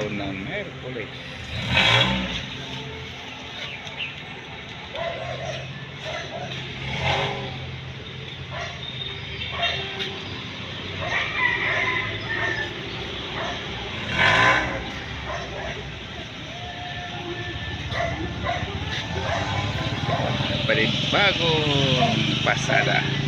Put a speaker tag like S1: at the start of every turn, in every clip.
S1: ng Merkulis. Panibagong pasada.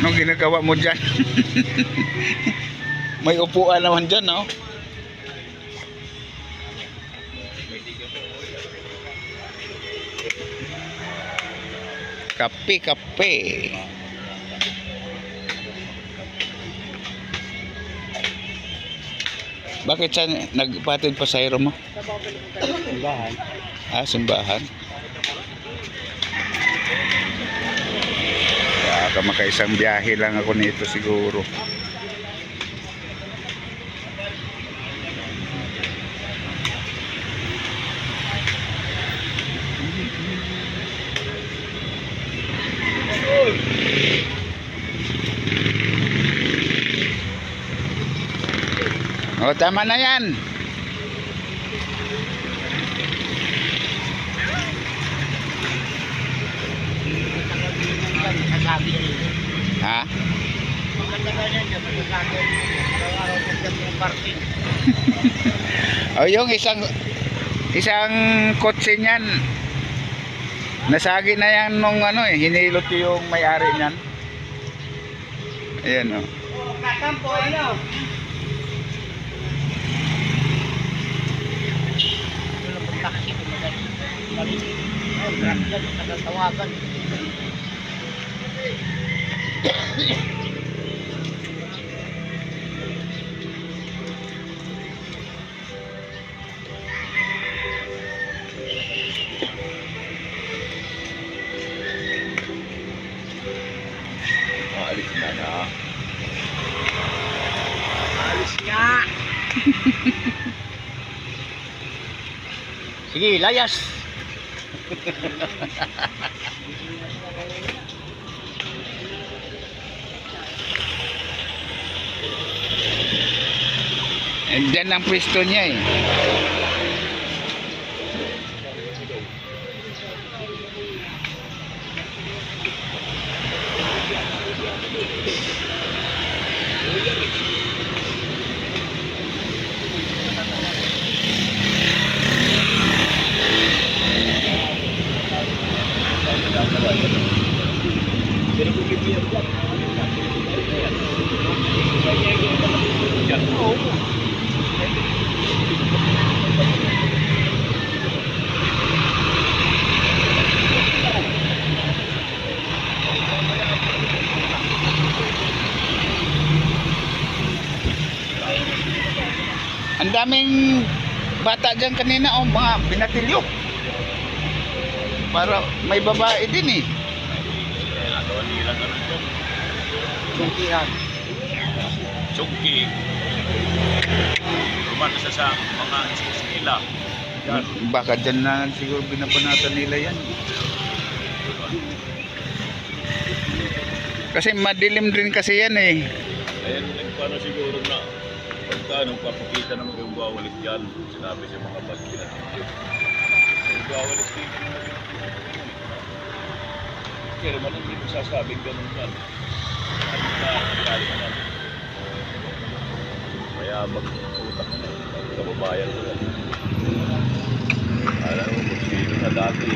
S1: Anong ginagawa mo dyan? May upuan naman dyan, no? Kape, kape. Bakit siya nagpatid pa sa mo?
S2: Simbahan.
S1: Ah, simbahan. Baka makaisang biyahe lang ako nito siguro. O, tama na yan. Ha?
S2: Maganda. Araw-araw parking.
S1: O, yung isang isang kotse niyan. Nasagi na yan nung ano eh, hinilot yung may-ari niyan. Ayan o.
S2: Oh, kakampo, ano? Ko na. Oh, yan. Sige, layas!
S1: Diyan ang pwesto niya eh. Ang daming bata dyan kanina o mga binatilyo. Para may babae din eh.
S2: Tungkihan.
S3: Chungki. Rumah sa sa mga. Yan.
S1: Baka dyan na siguro binabanatan nila yan. Kasi madilim din kasi yan eh.
S3: Ayan, nagpano siguro na pagka nung papakita ng mga wawalis dyan, sinabi sa mga bagila. Nagwawalis dito. Kaya naman hindi ko sasabing ganun yan. Ano na, kaya naman. Kaya mag-utak na, kababayan ko yan. Alam mo kung sino na dati,